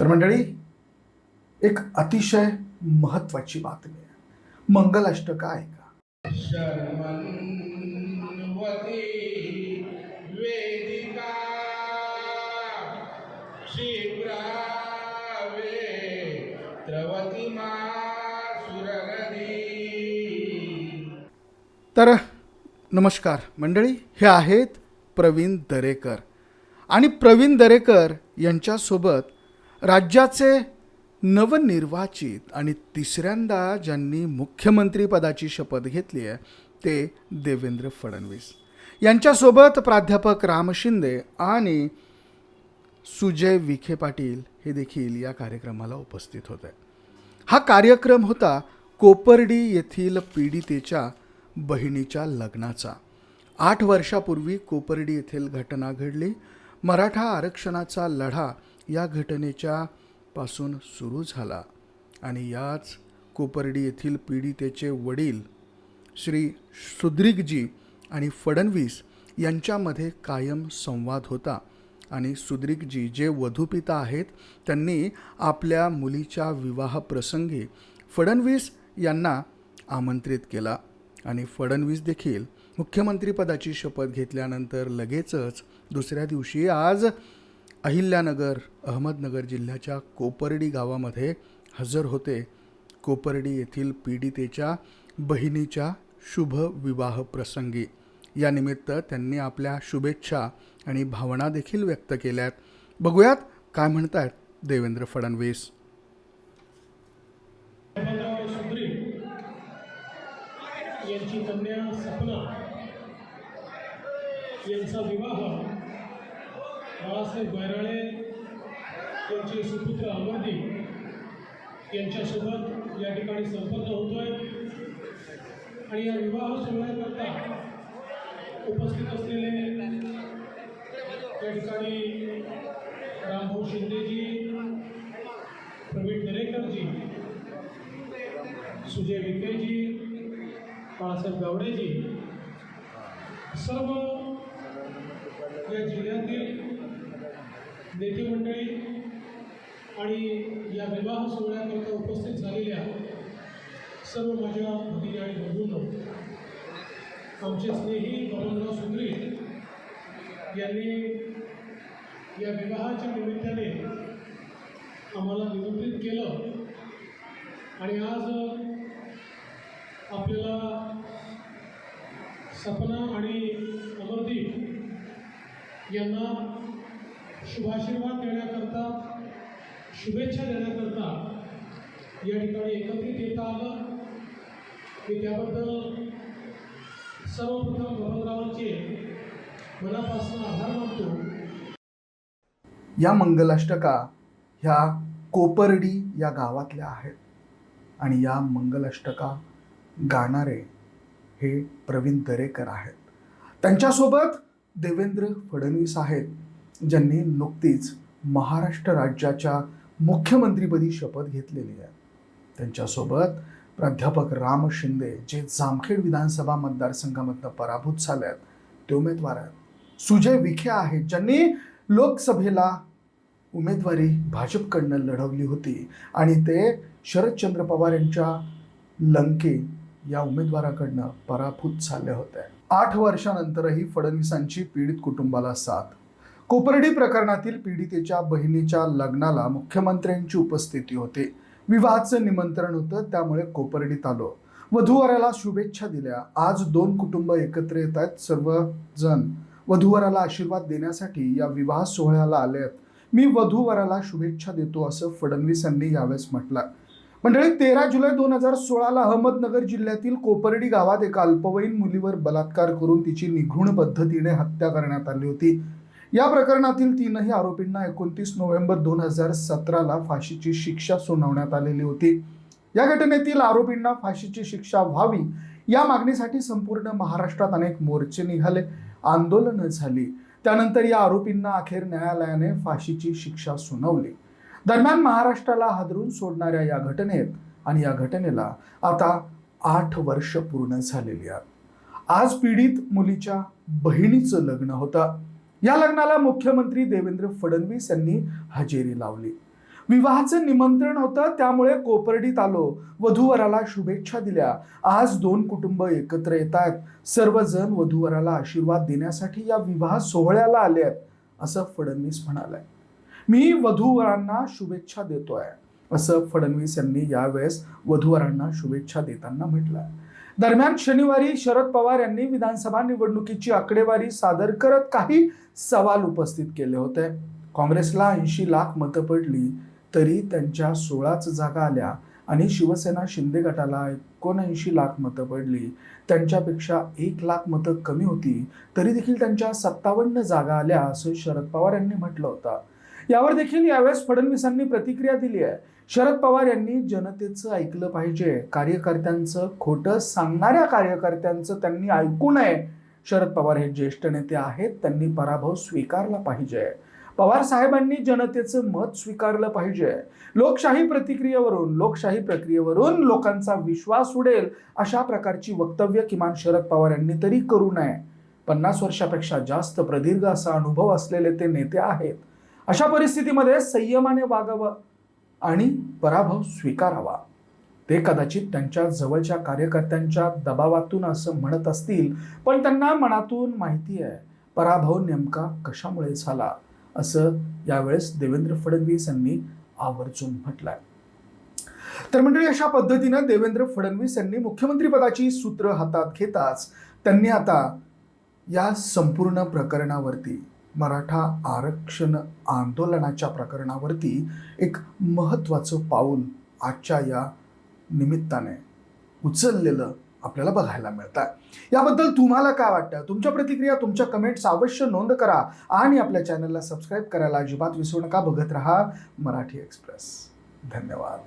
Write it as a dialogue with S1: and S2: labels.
S1: तर मंडळी एक अतिशय महत्वाची बातमी आहे. मंगलाष्टक आहे का? तर नमस्कार मंडळी हे आहेत प्रवीण दरेकर. आणि प्रवीण दरेकर यांच्यासोबत राज्याचे नवनिर्वाचित आणि तिसऱ्यांदा ज्यांनी मुख्यमंत्रीपदाची शपथ घेतली आहे ते देवेंद्र फडणवीस. यांच्यासोबत प्राध्यापक राम शिंदे आणि सुजय विखे पाटील हे देखील या कार्यक्रमाला उपस्थित होते. हा कार्यक्रम होता कोपर्डी येथील पीडितेच्या बहिणीच्या लग्नाचा. आठ वर्षापूर्वी कोपर्डी येथील घटना घडली. मराठा आरक्षणाचा लढा या घटनेच्या पासून सुरू झाला आणि याच कोपर्डी येथील पीडितेचे वडील श्री सुद्रिकजी आणि फडणवीस यांच्यामध्ये कायम संवाद होता आणि सुद्रिकजी जे वधूपिता आहेत त्यांनी आपल्या मुलीच्या विवाहप्रसंगी फडणवीस यांना आमंत्रित केला आणि फडणवीस देखील मुख्यमंत्रीपदाची शपथ घेतल्यानंतर लगेचच दुसऱ्या दिवशी आज अहिल्यानगर अहमदनगर जिल्ह्याच्या कोपर्डी गावामध्ये हजर होते. कोपर्डी येथील पीडितेच्या बहिणीच्या शुभ विवाह प्रसंगी. यानिमित्त त्यांनी आपल्या शुभेच्छा आणि भावना देखील व्यक्त केल्यात. बघूयात काय म्हणतायत देवेंद्र फडणवीस.
S2: यांची कन्या सपना यांचा विवाह बाळासाहेब बैराळे यांचे सुपुत्र अमरदीप यांच्यासोबत या ठिकाणी संपर्क होतोय. आणि या विवाह सोहळ्याकरता उपस्थित असलेले त्या ठिकाणी रामभाऊ शिंदेजी प्रवीण दरेकरजी सुजय विखेजी बाळासाहेब गावडेजी सर्व या जिल्ह्यात नेते मंडळी आणि या विवाह सोहळ्याकरता उपस्थित झालेल्या सर्व माझ्या भगिनी आणि बंधूंना आमचे स्नेही बबनराव सुंदरी यांनी या विवाहाच्या निमित्ताने आम्हाला निमंत्रित केलं आणि आज आपल्याला सपना आणि अमरदीप यांना शुभाशीर्वाद देण्याकरता शुभेच्छा देण्याकरता या ठिकाणी एकत्रित येता आलं. मी त्याबद्दल सर्वप्रथम भगवंतरावांचे मनापासून आभार मानतो.
S1: या मंगलाष्टका ह्या कोपर्डी या गावातल्या आहेत आणि या मंगलाष्टका गाणारे हे प्रवीण दरेकर आहेत. त्यांच्यासोबत देवेंद्र फडणवीस आहेत. ज्यांनी नुकतीच महाराष्ट्र राज्याच्या मुख्यमंत्रीपदी शपथ घेतलेली आहे. त्यांच्यासोबत प्राध्यापक राम शिंदे जे जामखेड विधानसभा मतदारसंघामधनं पराभूत झाले आहेत ते उमेदवार आहेत. सुजय विखे आहेत ज्यांनी लोकसभेला उमेदवारी भाजपकडनं लढवली होती आणि ते शरदचंद्र पवार यांच्या लंके या उमेदवाराकडनं पराभूत झाले होते. आठ वर्षानंतरही फडणवीसांची पीडित कुटुंबाला साथ कोपर्डी प्रकरणातील पीडितेच्या बहिणीच्या लग्नाला मुख्यमंत्र्यांची उपस्थिती होते. विवाहाचं निमंत्रण होतं त्यामुळे कोपर्डीत आलो. वधूवराला शुभेच्छा दिल्या. आज दोन कुटुंब एकत्र येत आहेत सर्वजण वधूवराला आशीर्वाद देण्यासाठी या विवाह सोहळ्याला आले आहेत. मी वधूवराला शुभेच्छा देतो असं फडणवीस यांनी यावेळेस म्हटलं. मंडळी तेरा जुलै दोन हजार सोळाला अहमदनगर जिल्ह्यातील कोपर्डी गावात एका अल्पवयीन मुलीवर बलात्कार करून तिची निघृण पद्धतीने हत्या करण्यात आली होती. या प्रकरणातील तीनही आरोपींना एकोणतीस नोव्हेंबर दोन हजार सतराला फाशीची शिक्षा सुनावण्यात आलेली होती. या घटनेतील आरोपींना फाशीची शिक्षा व्हावी या मागणीसाठी संपूर्ण महाराष्ट्रात अनेक मोर्चे निघाले. आंदोलनं झाली. त्यानंतर या आरोपींना अखेर न्यायालयाने फाशीची शिक्षा सुनावली. दरम्यान महाराष्ट्राला हादरून सोडणाऱ्या या घटनेत आणि या घटनेला आता आठ वर्ष पूर्ण झालेली आहेत. आज पीडित मुलीच्या बहिणीचं लग्न होतं. या लग्नाला मुख्यमंत्री देवेंद्र फडणवीस यांनी हजेरी लावली. विवाहाचं निमंत्रण होतं त्यामुळे कोपर्डीत आलो. वधूवराला शुभेच्छा दिल्या. आज दोन कुटुंब एकत्र येतात. सर्वजण वधूवराला आशीर्वाद देण्यासाठी या विवाह सोहळ्याला आले आहेत असं फडणवीस म्हणालाय. मी वधूवरांना शुभेच्छा देतोय असं फडणवीस यांनी यावेळेस वधूवरांना शुभेच्छा देताना म्हटलं दरम्यान शनिवारी शरद पवार यांनी विधानसभा निवडणुकीची आकडेवारी सादर करत काही सवाल उपस्थित केले होते. काँग्रेसला ऐंशी लाख मतं पडली तरी त्यांच्या सोळाच जागा आल्या आणि शिवसेना शिंदे गटाला एकोणऐंशी लाख मतं पडली. त्यांच्यापेक्षा एक लाख मतं कमी होती तरी देखील त्यांच्या सत्तावन्न जागा आल्या असं शरद पवार यांनी म्हटलं होतं. यावर देखील यावेळेस फडणवीसांनी प्रतिक्रिया दिली आहे. शरद पवार यांनी जनतेचं ऐकलं पाहिजे. कार्यकर्त्यांचं खोटं सांगणाऱ्या कार्यकर्त्यांचं त्यांनी ऐकू नये. शरद पवार हे ज्येष्ठ नेते आहेत. त्यांनी पराभव स्वीकारला पाहिजे. पवार साहेबांनी जनतेचं मत स्वीकारलं पाहिजे. लोकशाही प्रतिक्रियेवरून लोकशाही प्रक्रियेवरून लोकांचा विश्वास उडेल अशा प्रकारची वक्तव्य किमान शरद पवार यांनी तरी करू नये. पन्नास वर्षापेक्षा जास्त प्रदीर्घ असा अनुभव असलेले ते नेते आहेत. अशा परिस्थितीमध्ये संयमाने वागावं आणि पराभव स्वीकारावा. ते कदाचित त्यांच्या जवळच्या कार्यकर्त्यांच्या दबावातून असं म्हणत असतील पण त्यांना मनातून माहिती आहे पराभव नेमका कशामुळे झाला असं यावेळेस देवेंद्र फडणवीस यांनी आवर्जून म्हटलंय. तर मंडळी अशा पद्धतीनं देवेंद्र फडणवीस यांनी मुख्यमंत्रीपदाची सूत्र हातात घेताच त्यांनी आता या संपूर्ण प्रकरणावरती मराठा आरक्षण आंदोलनाच्या प्रकरणावरती एक महत्त्वाचं पाऊल आजच्या या निमित्ताने उचललेलं आपल्याला बघायला मिळतं याबद्दल तुम्हाला काय वाटतं? तुमच्या प्रतिक्रिया तुमच्या कमेंट्स अवश्य नोंद करा आणि आपल्या चॅनलला सबस्क्राईब करायला अजिबात विसरू नका. बघत रहा मराठी एक्सप्रेस धन्यवाद.